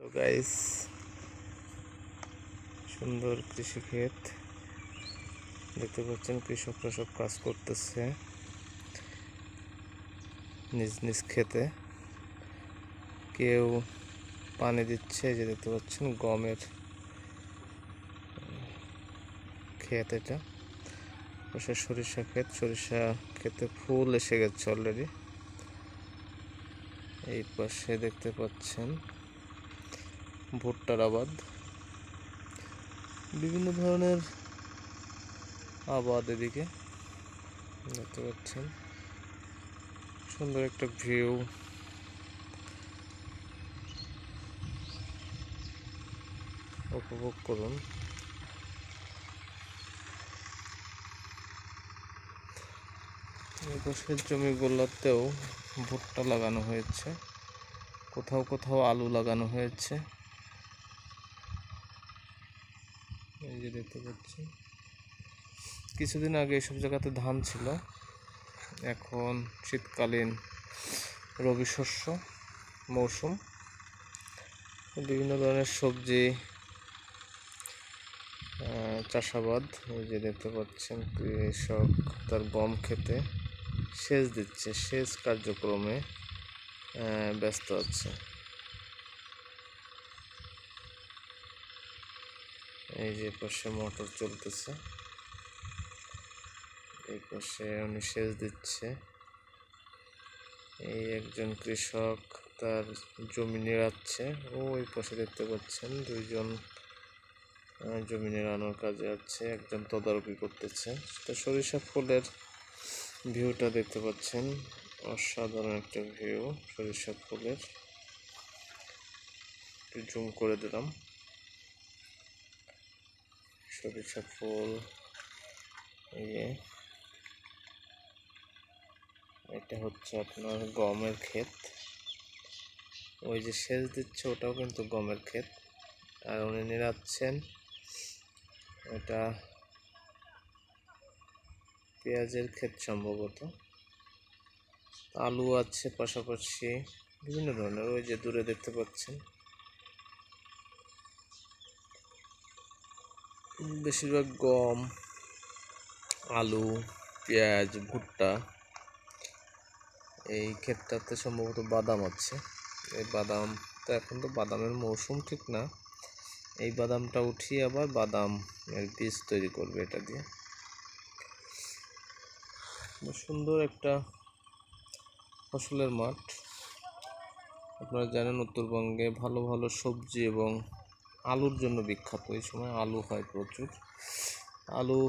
তো গাইস সুন্দর কৃষি ক্ষেত। দেখতে পাচ্ছেন কৃষকরা সব কাজ করতেছে নিজ নিজ ক্ষেতে। কেউ পানি দিচ্ছে যে দেখতে পাচ্ছেন গমের ক্ষেত এটা। পাশে সরিষা ক্ষেত, সরিষা ক্ষেতে ফুল এসে গেছে অলরেডি এই পাশে দেখতে পাচ্ছেন ভুট্টার আবাদ। বিভিন্ন ধরনের আবাদ এদিকে। দেখতে পাচ্ছেন। সুন্দর একটা ভিউ। উপভোগ করুন। এই পাশের জমিগুলোতেও ভুট্টা লাগানো হয়েছে। কোথাও কোথাও আলু লাগানো হয়েছে। এই যে দেখতে পাচ্ছি। কিছুদিন আগে এসব জায়গাতে ধান ছিল। এখন শীতকালীন রবি শস্য, মৌসুম। বিভিন্ন ধরনের সবজি চাষাবাদ, এই যে দেখতে পাচ্ছেন কৃষক তার গম খেতে সেচ দিচ্ছে, সেচ কার্যক্রমে ব্যস্ত আছে। এই যে পাশে মোটর চলতেছে। এই পাশে উনি সেচ দিচ্ছে। এই একজন কৃষক তার জমি নিড়াচ্ছে। ও ওই পাশে দেখতে পাচ্ছেন দুইজন জমি নিড়ানোর কাজে আছে। একজন তদারকি করতেছে। তো সরিষা ফুলের ভিউটা দেখতে পাচ্ছেন। অসাধারণ একটা ভিউ সরিষা ফুলের। একটু জুম করে দিলাম। সরিষা ফুল এটা হচ্ছে আপনার গমের ক্ষেত। ওই যে সেচ দিচ্ছে, ওটাও কিন্তু গমের ক্ষেত। আর উনি নিরাচ্ছেন এটা পেঁয়াজের ক্ষেত সম্ভবত। আলু আছে পাশাপাশি, বিভিন্ন ধরনের, ওই যে দূরে দেখতে পাচ্ছেন। বেশিরভাগ গম, আলু, পেঁয়াজ, ভুট্টা, এই ক্ষেতটাতে সম্ভবত বাদাম আছে। এই বাদাম তো এখন তো বাদামের মৌসুম ঠিক না। এই বাদামটা উঠিয়ে আবার বাদাম এর বীজ তৈরি করবে এটা দিয়ে। সুন্দর একটা ফসলের মাঠ। আপনারা জানেন উত্তরবঙ্গে ভালো ভালো সবজি এবং আলুর জন্য বিখ্যাত। এই সময় আলু হয় প্রচুর। আলু,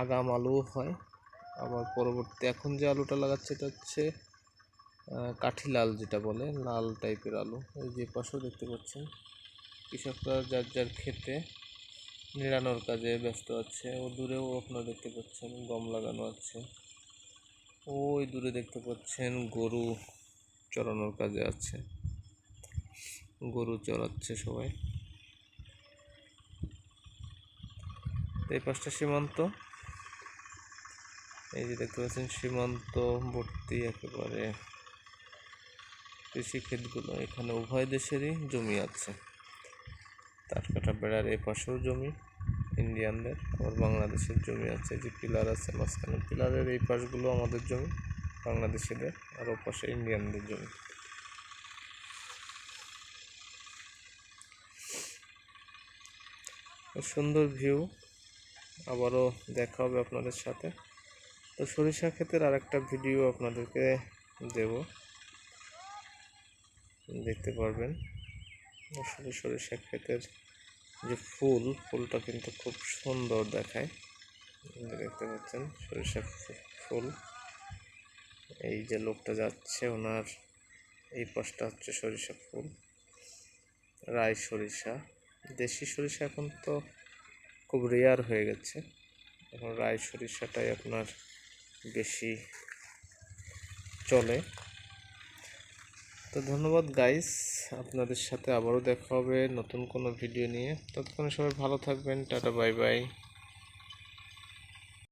আগাম আলুও হয়। আবার পরবর্তী এখন যে আলুটা লাগাচ্ছে এটা হচ্ছে কাঠি লাল যেটা বলে, লাল টাইপের আলু। এই যে পাশেও দেখতে পাচ্ছেন, কৃষকরা যার যার ক্ষেতে নিড়ানোর কাজে ব্যস্ত আছে, ও দূরেও আপনারা দেখতে পাচ্ছেন গম লাগানো আছে। ওই দূরে দেখতে পাচ্ছেন গরু চড়ানোর কাজে আছে। গরু চড়াচ্ছে সবাই। এই পাশটা সীমান্ত। এই যে দেখতে পাচ্ছেন, সীমান্ত ভর্তি একেবারে কৃষি ক্ষেতগুলো এখানে উভয় দেশেরই জমি আছে। তার কাটা বেড়ার এ পাশেও জমি, ইন্ডিয়ানদের। আবার বাংলাদেশের জমি আছে যে পিলার আছে, মাঝখানে পিলারের এই পাশগুলো আমাদের জমি, বাংলাদেশিদের, আর ও পাশে ইন্ডিয়ানদের জমি। সুন্দর ভিউ। আবারও দেখা হবে আপনাদের সাথে। তো সরিষা ক্ষেতের আর একটা ভিডিও আপনাদেরকে দেব। দেখতে পারবেন। আসলে সরিষা ক্ষেতের যে ফুল, ফুলটা কিন্তু খুব সুন্দর দেখায়। দেখতে পাচ্ছেন, সরিষা ফুল এই যে লোকটা যাচ্ছে, ওনার এই পাশটা হচ্ছে সরিষা ফুল। রায় সরিষা। দেশি সরিষা এখন তো খুব রেয়ার হয়ে গেছে। এখন রায় সরিষাটাই আপনার বেশি চলে। তো ধন্যবাদ গাইস আপনাদের সাথে আবারও দেখা হবে নতুন কোনো ভিডিও নিয়ে। ততক্ষণে সবাই ভালো থাকবেন, টাটা বাই বাই